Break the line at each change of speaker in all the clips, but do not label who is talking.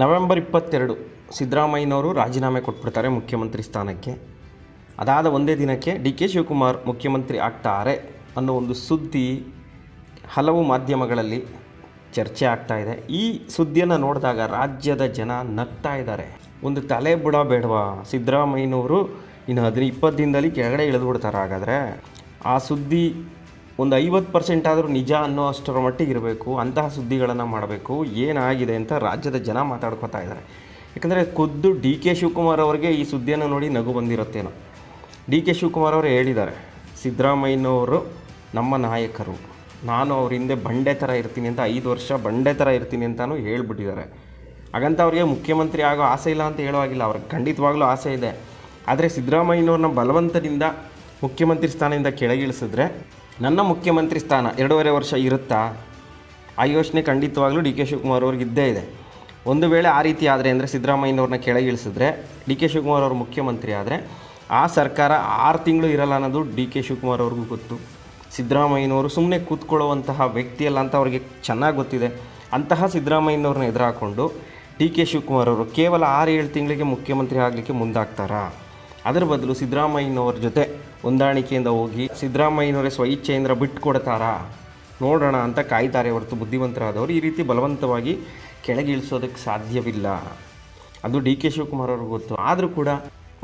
November ಇಪ್ಪತ್ತೆರಡು ಸಿದ್ದರಾಮಯ್ಯನವರು ರಾಜೀನಾಮೆ ಕೊಟ್ಬಿಡ್ತಾರೆ ಮುಖ್ಯಮಂತ್ರಿ ಸ್ಥಾನಕ್ಕೆ. ಅದಾದ ಒಂದೇ ದಿನಕ್ಕೆ ಡಿ ಕೆ ಶಿವಕುಮಾರ್ ಮುಖ್ಯಮಂತ್ರಿ ಆಗ್ತಾರೆ ಅನ್ನೋ ಒಂದು ಸುದ್ದಿ ಹಲವು ಮಾಧ್ಯಮಗಳಲ್ಲಿ ಚರ್ಚೆ ಆಗ್ತಾ ಇದೆ. ಈ ಸುದ್ದಿಯನ್ನು ನೋಡಿದಾಗ ರಾಜ್ಯದ ಜನ ನಗ್ತಾ ಇದ್ದಾರೆ. ಒಂದು ತಲೆ ಬುಡ ಬೇಡವಾ? ಸಿದ್ದರಾಮಯ್ಯನವರು ಇನ್ನು ಹದಿನ ಇಪ್ಪತ್ತು ದಿನದಲ್ಲಿ ಕೆಳಗಡೆ ಇಳಿದು ಬಿಡ್ತಾರೆ ಹಾಗಾದರೆ. ಆ ಸುದ್ದಿ ಒಂದು ಐವತ್ತು ಪರ್ಸೆಂಟ್ ಆದರೂ ನಿಜ ಅನ್ನೋ ಅಷ್ಟರ ಮಟ್ಟಿಗೆ ಇರಬೇಕು, ಅಂತಹ ಸುದ್ದಿಗಳನ್ನು ಮಾಡಬೇಕು, ಏನಾಗಿದೆ ಅಂತ ರಾಜ್ಯದ ಜನ ಮಾತಾಡ್ಕೋತಾ ಇದ್ದಾರೆ. ಯಾಕಂದರೆ ಖುದ್ದು ಡಿ ಕೆ ಶಿವಕುಮಾರ್ ಅವರಿಗೆ ಈ ಸುದ್ದಿಯನ್ನು ನೋಡಿ ನಗು ಬಂದಿರುತ್ತೇನೋ. ಡಿ ಕೆ ಶಿವಕುಮಾರ್ ಅವರು ಹೇಳಿದ್ದಾರೆ, ಸಿದ್ದರಾಮಯ್ಯನವರು ನಮ್ಮ ನಾಯಕರು, ನಾನು ಅವ್ರ ಹಿಂದೆ ಬಂಡೆ ಥರ ಇರ್ತೀನಿ ಅಂತ, ಐದು ವರ್ಷ ಬಂಡೆ ಥರ ಇರ್ತೀನಿ ಅಂತಲೂ ಹೇಳ್ಬಿಟ್ಟಿದ್ದಾರೆ. ಹಾಗಂತ ಅವರಿಗೆ ಮುಖ್ಯಮಂತ್ರಿ ಆಗೋ ಆಸೆ ಇಲ್ಲ ಅಂತ ಹೇಳುವಾಗಿಲ್ಲ, ಅವ್ರಿಗೆ ಖಂಡಿತವಾಗ್ಲೂ ಆಸೆ ಇದೆ. ಆದರೆ ಸಿದ್ದರಾಮಯ್ಯನವ್ರನ್ನ ಬಲವಂತದಿಂದ ಮುಖ್ಯಮಂತ್ರಿ ಸ್ಥಾನದಿಂದ ಕೆಳಗಿಳಿಸಿದ್ರೆ ನನ್ನ ಮುಖ್ಯಮಂತ್ರಿ ಸ್ಥಾನ ಎರಡೂವರೆ ವರ್ಷ ಇರುತ್ತಾ? ಆ ಯೋಚನೆ ಖಂಡಿತವಾಗ್ಲೂ ಡಿ ಕೆ ಶಿವಕುಮಾರ್ ಅವ್ರಿಗೆ ಇದ್ದೇ ಇದೆ. ಒಂದು ವೇಳೆ ಆ ರೀತಿ ಆದರೆ ಅಂದರೆ ಸಿದ್ದರಾಮಯ್ಯನವ್ರನ್ನ ಕೆಳಗಿಳಿಸಿದ್ರೆ ಡಿ ಕೆ ಶಿವಕುಮಾರ್ ಅವರು ಮುಖ್ಯಮಂತ್ರಿ ಆದರೆ, ಆ ಸರ್ಕಾರ ಆರು ತಿಂಗಳು ಇರಲ್ಲ ಅನ್ನೋದು ಡಿ ಕೆ ಶಿವಕುಮಾರ್ ಅವ್ರಿಗೂ ಗೊತ್ತು. ಸಿದ್ದರಾಮಯ್ಯನವರು ಸುಮ್ಮನೆ ಕೂತ್ಕೊಳ್ಳುವಂತಹ ವ್ಯಕ್ತಿಯಲ್ಲ ಅಂತ ಅವ್ರಿಗೆ ಚೆನ್ನಾಗಿ ಗೊತ್ತಿದೆ. ಅಂತಹ ಸಿದ್ದರಾಮಯ್ಯನವ್ರನ್ನ ಎದುರಾಕೊಂಡು ಡಿ ಕೆ ಶಿವಕುಮಾರ್ ಅವರು ಕೇವಲ ಆರು ಏಳು ತಿಂಗಳಿಗೆ ಮುಖ್ಯಮಂತ್ರಿ ಆಗಲಿಕ್ಕೆ ಮುಂದಾಗ್ತಾರಾ? ಅದರ ಬದಲು ಸಿದ್ದರಾಮಯ್ಯನವ್ರ ಜೊತೆ ಹೊಂದಾಣಿಕೆಯಿಂದ ಹೋಗಿ ಸಿದ್ದರಾಮಯ್ಯನವರೇ ಸ್ವಇಚ್ಛೆಯಿಂದ ಬಿಟ್ಕೊಡ್ತಾರಾ? ನೋಡೋಣ ಅಂತ ಕಾಯ್ತಾರೆ ಹೊರತು ಬುದ್ಧಿವಂತರಾದವರು. ಈ ರೀತಿ ಬಲವಂತವಾಗಿ ಕೆಳಗಿಳಿಸೋದಕ್ಕೆ ಸಾಧ್ಯವಿಲ್ಲ. ಅದು ಡಿ ಕೆ ಶಿವಕುಮಾರ್ ಅವ್ರಿಗೆ ಗೊತ್ತು. ಆದರೂ ಕೂಡ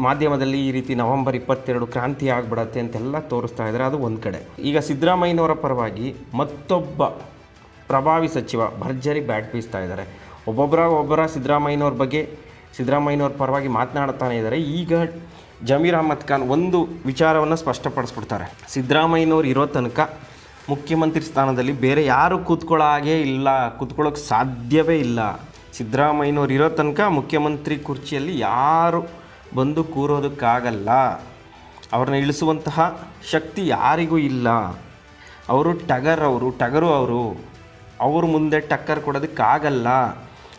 ಮಾಧ್ಯಮದಲ್ಲಿ ಈ ರೀತಿ ನವೆಂಬರ್ ಇಪ್ಪತ್ತೆರಡು ಕ್ರಾಂತಿ ಆಗ್ಬಿಡತ್ತೆ ಅಂತೆಲ್ಲ ತೋರಿಸ್ತಾ ಇದ್ದಾರೆ. ಅದು ಒಂದು ಕಡೆ. ಈಗ ಸಿದ್ದರಾಮಯ್ಯನವರ ಪರವಾಗಿ ಮತ್ತೊಬ್ಬ ಪ್ರಭಾವಿ ಸಚಿವ ಭರ್ಜರಿ ಬ್ಯಾಟ್ ಬೀಸ್ತಾ ಇದ್ದಾರೆ. ಒಬ್ಬೊಬ್ಬರ ಒಬ್ಬರ ಸಿದ್ದರಾಮಯ್ಯನವ್ರ ಬಗ್ಗೆ ಸಿದ್ದರಾಮಯ್ಯನವ್ರ ಪರವಾಗಿ ಮಾತನಾಡ್ತಾನೆ ಇದ್ದಾರೆ. ಈಗ ಜಮೀರ್ ಅಹಮದ್ ಖಾನ್ ಒಂದು ವಿಚಾರವನ್ನು ಸ್ಪಷ್ಟಪಡಿಸ್ಬಿಡ್ತಾರೆ. ಸಿದ್ದರಾಮಯ್ಯನವ್ರು ಇರೋ ತನಕ ಮುಖ್ಯಮಂತ್ರಿ ಸ್ಥಾನದಲ್ಲಿ ಬೇರೆ ಯಾರು ಕೂತ್ಕೊಳ್ಳೋ ಹಾಗೆ ಇಲ್ಲ, ಕೂತ್ಕೊಳ್ಳೋಕೆ ಸಾಧ್ಯವೇ ಇಲ್ಲ. ಸಿದ್ದರಾಮಯ್ಯನವ್ರು ಇರೋ ತನಕ ಮುಖ್ಯಮಂತ್ರಿ ಕುರ್ಚಿಯಲ್ಲಿ ಯಾರು ಬಂದು ಕೂರೋದಕ್ಕಾಗಲ್ಲ. ಅವ್ರನ್ನ ಇಳಿಸುವಂತಹ ಶಕ್ತಿ ಯಾರಿಗೂ ಇಲ್ಲ. ಅವರು ಟಗರ್ ಅವರು, ಟಗರು ಅವರು. ಅವ್ರ ಮುಂದೆ ಟಕ್ಕರ್ ಕೊಡೋದಕ್ಕಾಗಲ್ಲ.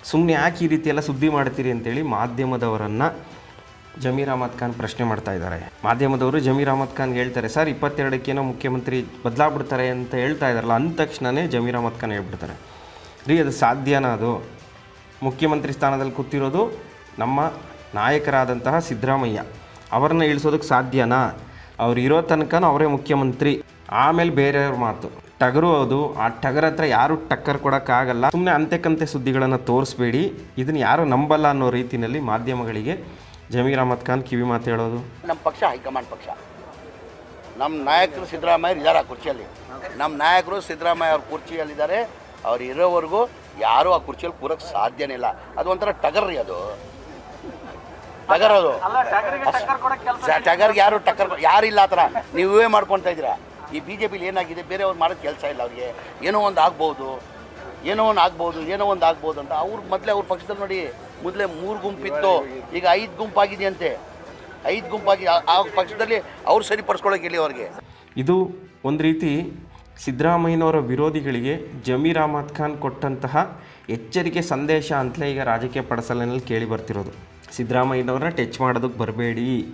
ಸುಮ್ಮನೆ ಯಾಕೆ ಈ ರೀತಿಯೆಲ್ಲ ಸುದ್ದಿ ಮಾಡ್ತೀರಿ ಅಂತೇಳಿ ಮಾಧ್ಯಮದವರನ್ನು ಜಮೀರ್ ಅಹಮದ್ ಖಾನ್ ಪ್ರಶ್ನೆ ಮಾಡ್ತಾ ಇದ್ದಾರೆ. ಮಾಧ್ಯಮದವರು ಜಮೀರ್ ಅಹಮದ್ ಖಾನ್ ಹೇಳ್ತಾರೆ, ಸರ್ ಇಪ್ಪತ್ತೆರಡಕ್ಕೇನೋ ಮುಖ್ಯಮಂತ್ರಿ ಬದಲಾಗ್ಬಿಡ್ತಾರೆ ಅಂತ ಹೇಳ್ತಾ ಇದ್ದಾರಲ್ಲ, ಅಂದ ತಕ್ಷಣವೇ ಜಮೀರ್ ಅಹಮದ್ ಖಾನ್ ಹೇಳ್ಬಿಡ್ತಾರೆ. ರೀ, ಅದು ಸಾಧ್ಯನಾ ಅದು? ಮುಖ್ಯಮಂತ್ರಿ ಸ್ಥಾನದಲ್ಲಿ ಕೂತಿರೋದು ನಮ್ಮ ನಾಯಕರಾದಂತಹ ಸಿದ್ದರಾಮಯ್ಯ. ಅವರನ್ನ ಇಳಿಸೋದಕ್ಕೆ ಸಾಧ್ಯನಾ? ಅವ್ರು ಇರೋ ತನಕ ಅವರೇ ಮುಖ್ಯಮಂತ್ರಿ. ಆಮೇಲೆ ಬೇರೆಯವ್ರ ಮಾತು. ಟಗರು ಅದು. ಆ ಟಗರ್ ಹತ್ರ ಯಾರು ಟಕ್ಕರ್ ಕೊಡೋಕ್ಕಾಗಲ್ಲ. ಸುಮ್ಮನೆ ಅಂತೆಕಂತೆ ಸುದ್ದಿಗಳನ್ನು ತೋರಿಸ್ಬೇಡಿ. ಇದನ್ನು ಯಾರು ನಂಬಲ್ಲ ಅನ್ನೋ ರೀತಿಯಲ್ಲಿ ಮಾಧ್ಯಮಗಳಿಗೆ ಜಮೀರ್ ಅಹಮದ್ ಖಾನ್ ಕಿವಿ ಮಾತು ಹೇಳೋದು?
ನಮ್ಮ ಪಕ್ಷ ಹೈಕಮಾಂಡ್ ಪಕ್ಷ. ನಮ್ಮ ನಾಯಕರು ಸಿದ್ದರಾಮಯ್ಯ ಇದ್ದಾರೆ ಆ ಕುರ್ಚಿಯಲ್ಲಿ. ನಮ್ಮ ನಾಯಕರು ಸಿದ್ದರಾಮಯ್ಯ ಅವ್ರ ಕುರ್ಚಿಯಲ್ಲಿದ್ದಾರೆ. ಅವ್ರು ಇರೋವರೆಗೂ ಯಾರೂ ಆ ಕುರ್ಚಿಯಲ್ಲಿ ಕೂರಕ್ಕೆ ಸಾಧ್ಯನೇ ಇಲ್ಲ. ಅದು ಒಂಥರ ಟಗರ್ ರೀ ಅದು. ಟಗರ್ ಅದು. ಟಗರ್ಗೆ ಯಾರು ಟಕ್ಕರ್ ಯಾರಿಲ್ಲ ಆ ಥರ. ನೀವೇ ಮಾಡ್ಕೊತಾ ಇದ್ದೀರಾ? ಈ ಬಿ ಜೆ ಪಿಲಿ ಏನಾಗಿದೆ? ಬೇರೆಯವ್ರು ಮಾಡೋದು ಕೆಲಸ ಇಲ್ಲ ಅವ್ರಿಗೆ. ಏನೋ ಒಂದು ಆಗ್ಬೋದು. ಏನೋ ಒಂದು ಆಗ್ಬೋದು ಏನೋ ಒಂದು ಆಗ್ಬೋದು ಅಂತ ಅವ್ರ ಮೊದಲೇ ಅವ್ರ ಪಕ್ಷದಲ್ಲಿ ನೋಡಿ ಮೊದಲೇ ಮೂರು ಗುಂಪಿತ್ತು. ಈಗ ಐದು ಗುಂಪಾಗಿದೆಯಂತೆ. ಐದು ಗುಂಪಾಗಿ ಆ- ಪಕ್ಷದಲ್ಲಿ ಅವ್ರು ಸರಿಪಡಿಸ್ಕೊಳಕ್ಕೆ ಇಲ್ಲಿ ಅವ್ರಿಗೆ.
ಇದು ಒಂದು ರೀತಿ ಸಿದ್ದರಾಮಯ್ಯನವರ ವಿರೋಧಿಗಳಿಗೆ ಜಮೀರ್ ಅಹಮದ್ ಖಾನ್ ಕೊಟ್ಟಂತಹ ಎಚ್ಚರಿಕೆ ಸಂದೇಶ ಅಂತಲೇ ಈಗ ರಾಜಕೀಯ ಪಡಸಲಿನಲ್ಲಿ ಕೇಳಿ ಬರ್ತಿರೋದು. ಸಿದ್ದರಾಮಯ್ಯನವ್ರನ್ನ ಟಚ್ ಮಾಡೋದಕ್ಕೆ ಬರಬೇಡಿ.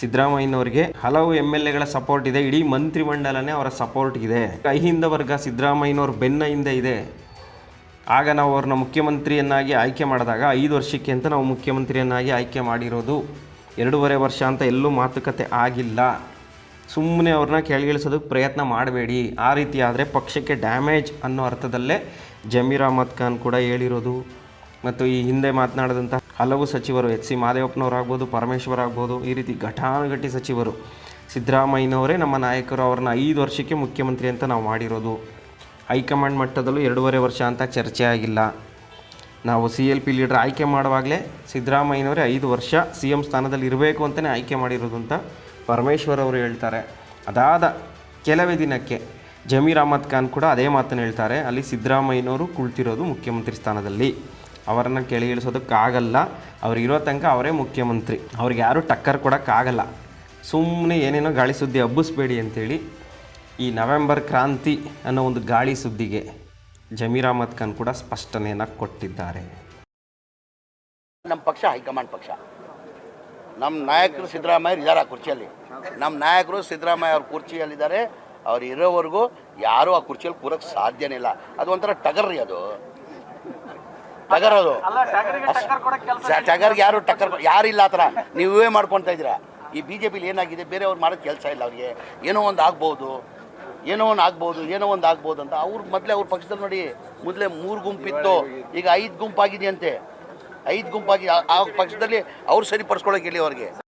ಸಿದ್ದರಾಮಯ್ಯನವ್ರಿಗೆ ಹಲವು ಎಂ ಎಲ್ ಎಗಳ ಸಪೋರ್ಟ್ ಇದೆ. ಇಡೀ ಮಂತ್ರಿಮಂಡಲನೇ ಅವರ ಸಪೋರ್ಟ್ ಇದೆ. ಅಹಿಂದ ವರ್ಗ ಸಿದ್ದರಾಮಯ್ಯನವ್ರ ಬೆನ್ನ ಹಿಂದೆ ಇದೆ. ಆಗ ನಾವು ಅವ್ರನ್ನ ಮುಖ್ಯಮಂತ್ರಿಯನ್ನಾಗಿ ಆಯ್ಕೆ ಮಾಡಿದಾಗ, ಐದು ವರ್ಷಕ್ಕೆ ಅಂತ ನಾವು ಮುಖ್ಯಮಂತ್ರಿಯನ್ನಾಗಿ ಆಯ್ಕೆ ಮಾಡಿರೋದು. ಎರಡೂವರೆ ವರ್ಷ ಅಂತ ಎಲ್ಲೂ ಮಾತುಕತೆ ಆಗಿಲ್ಲ. ಸುಮ್ಮನೆ ಅವ್ರನ್ನ ಕೆಳಗಿಳಿಸೋದಕ್ಕೆ ಪ್ರಯತ್ನ ಮಾಡಬೇಡಿ. ಆ ರೀತಿ ಆದರೆ ಪಕ್ಷಕ್ಕೆ ಡ್ಯಾಮೇಜ್ ಅನ್ನೋ ಅರ್ಥದಲ್ಲೇ ಜಮೀರ್ ಅಹಮದ್ ಖಾನ್ ಕೂಡ ಹೇಳಿರೋದು. ಮತ್ತು ಈ ಹಿಂದೆ ಮಾತನಾಡಿದಂಥ ಹಲವು ಸಚಿವರು, ಎಚ್ ಸಿ ಮಾದೇವಪ್ಪನವರಾಗ್ಬೋದು, ಪರಮೇಶ್ವರ್ ಆಗ್ಬೋದು, ಈ ರೀತಿ ಘಟಾನುಘಟಿ ಸಚಿವರು ಸಿದ್ದರಾಮಯ್ಯನವರೇ ನಮ್ಮ ನಾಯಕರು ಅವ್ರನ್ನ ಐದು ವರ್ಷಕ್ಕೆ ಮುಖ್ಯಮಂತ್ರಿ ಅಂತ ನಾವು ಮಾಡಿರೋದು. ಹೈಕಮಾಂಡ್ ಮಟ್ಟದಲ್ಲೂ ಎರಡೂವರೆ ವರ್ಷ ಅಂತ ಚರ್ಚೆ ಆಗಿಲ್ಲ ನಾವು ಸಿ ಎಲ್ ಪಿ ಲೀಡರ್ ಆಯ್ಕೆ ಮಾಡುವಾಗಲೇ ಸಿದ್ದರಾಮಯ್ಯನವರೇ ಐದು ವರ್ಷ ಸಿ ಎಂ ಸ್ಥಾನದಲ್ಲಿ ಇರಬೇಕು ಅಂತಲೇ ಆಯ್ಕೆ ಮಾಡಿರೋದು ಅಂತ ಪರಮೇಶ್ವರ್ ಅವರು ಹೇಳ್ತಾರೆ. ಅದಾದ ಕೆಲವೇ ದಿನಕ್ಕೆ ಜಮೀರ್ ಅಹಮದ್ ಖಾನ್ ಕೂಡ ಅದೇ ಮಾತನ್ನು ಹೇಳ್ತಾರೆ. ಅಲ್ಲಿ ಸಿದ್ದರಾಮಯ್ಯನವರು ಕುಳಿತಿರೋದು ಮುಖ್ಯಮಂತ್ರಿ ಸ್ಥಾನದಲ್ಲಿ. ಅವರನ್ನು ಕೆಳಗೆ ಇಳಿಸೋದಕ್ಕಾಗಲ್ಲ. ಇರೋ ತನಕ ಅವರೇ ಮುಖ್ಯಮಂತ್ರಿ. ಅವ್ರಿಗೆ ಯಾರೂ ಟಕ್ಕರ್ ಕೊಡೋಕ್ಕಾಗಲ್ಲ. ಸುಮ್ಮನೆ ಏನೇನೋ ಗಾಳಿ ಸುದ್ದಿ ಹಬ್ಬಿಸ್ಬೇಡಿ ಅಂತೇಳಿ ಈ ನವೆಂಬರ್ ಕ್ರಾಂತಿ ಅನ್ನೋ ಒಂದು ಗಾಳಿ ಸುದ್ದಿಗೆ ಜಮೀರ್ ಅಹಮದ್ ಖಾನ್ ಕೂಡ ಸ್ಪಷ್ಟನೆಯನ್ನು ಕೊಟ್ಟಿದ್ದಾರೆ.
ನಮ್ಮ ಪಕ್ಷ ಹೈಕಮಾಂಡ್ ಪಕ್ಷ. ನಮ್ಮ ನಾಯಕರು ಸಿದ್ದರಾಮಯ್ಯ ಇದ್ದಾರೆ ಆ ಕುರ್ಚಿಯಲ್ಲಿ. ನಮ್ಮ ನಾಯಕರು ಸಿದ್ದರಾಮಯ್ಯ ಅವ್ರ ಕುರ್ಚಿಯಲ್ಲಿದ್ದಾರೆ. ಅವ್ರು ಇರೋವರೆಗೂ ಯಾರೂ ಆ ಕುರ್ಚಿಯಲ್ಲಿ ಕೂರಕ್ಕೆ ಸಾಧ್ಯನೇ ಇಲ್ಲ. ಅದು ಒಂಥರ ಟಗರ್ ರೀ ಅದು. ಟಗರೋದು ಟಗರ್ಗೆ ಯಾರು ಟಕ್ಕರ್ ಯಾರಿಲ್ಲ ಆ ಥರ. ನೀವೇ ಮಾಡ್ಕೊತಾ ಇದ್ದೀರಾ. ಈ ಬಿ ಜೆ ಪಿಲಿ ಏನಾಗಿದೆ? ಬೇರೆಯವ್ರು ಮಾಡೋದು ಕೆಲಸ ಇಲ್ಲ ಅವ್ರಿಗೆ. ಏನೋ ಒಂದು ಆಗ್ಬೋದು. ಏನೋ ಒಂದು ಆಗ್ಬೋದು, ಏನೋ ಒಂದು ಆಗ್ಬೋದು ಅಂತ. ಅವ್ರು ಮೊದಲೇ ಅವ್ರ ಪಕ್ಷದಲ್ಲಿ ನೋಡಿ, ಮೊದಲೇ ಮೂರು ಗುಂಪಿತ್ತು ಈಗ ಐದು ಗುಂಪಾಗಿದೆಯಂತೆ ಐದು ಗುಂಪಾಗಿ ಆ- ಪಕ್ಷದಲ್ಲಿ ಅವ್ರು ಸರಿಪಡಿಸ್ಕೊಳಕ್ಕೆ ಹೇಳಿ ಅವ್ರಿಗೆ.